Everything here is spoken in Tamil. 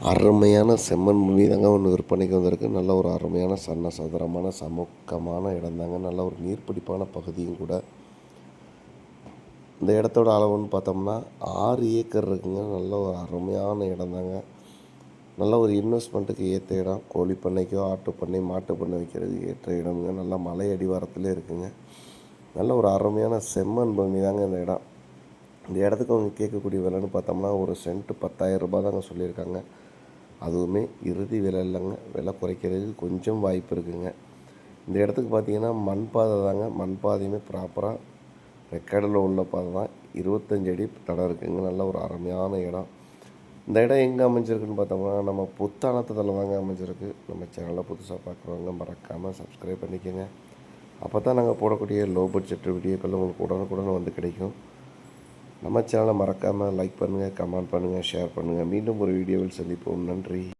அருமையான செம்மண் பூமி தாங்க ஒன்று விற்பனைக்கு வந்திருக்கு. நல்ல ஒரு அருமையான சன்ன சதுரமான சமூகமான இடம் தாங்க. நல்ல ஒரு நீர்ப்பிடிப்பான பகுதியும் கூட. இந்த இடத்தோட அளவுன்னு பார்த்தோம்னா ஆறு ஏக்கர் இருக்குங்க. நல்ல ஒரு அருமையான இடம் தாங்க. நல்ல ஒரு இன்வெஸ்ட்மெண்ட்டுக்கு ஏற்ற இடம். கோழி பண்ணைக்கோ ஆட்டு பண்ணை மாட்டு பண்ணை வைக்கிறதுக்கு ஏற்ற இடம்ங்க. நல்லா மலை அடிவாரத்துலேயே இருக்குங்க. நல்ல ஒரு அருமையான செம்மண் பூமி தாங்க இந்த இடம். இந்த இடத்துக்கு அவங்க கேட்கக்கூடிய விலைன்னு பார்த்தோம்னா ஒரு சென்ட்டு பத்தாயிரம் ரூபாய் தாங்க சொல்லியிருக்காங்க. அதுவுமே இறுதி விலை இல்லைங்க. விலை குறைக்கிறதுக்கு கொஞ்சம் வாய்ப்பு இருக்குங்க. இந்த இடத்துக்கு பார்த்தீங்கன்னா மண் பாதை தாங்க. மண் பாதையுமே ப்ராப்பராக ரெக்கார்டில் உள்ள பாதை தான். இருபத்தஞ்சு அடி தடம் இருக்குங்க. நல்ல ஒரு அருமையான இடம். இந்த இடம் எங்கே அமைஞ்சிருக்குன்னு பார்த்தோம்னா நம்ம புத்தானத்தில் தாங்க அமைஞ்சிருக்கு. நம்ம சேனலை புதுசாக பார்க்குறவங்க மறக்காமல் சப்ஸ்கிரைப் பண்ணிக்கோங்க. அப்போ தான் நாங்கள் போடக்கூடிய லோ பட்ஜெட் வீடியோக்கள் உங்களுக்கு உடனுக்குடன் வந்து கிடைக்கும். நம்ம சேனலை மறக்காமல் லைக் பண்ணுங்கள் கமெண்ட் பண்ணுங்கள் ஷேர் பண்ணுங்கள் மீண்டும் ஒரு வீடியோவில் சந்திப்போம். நன்றி.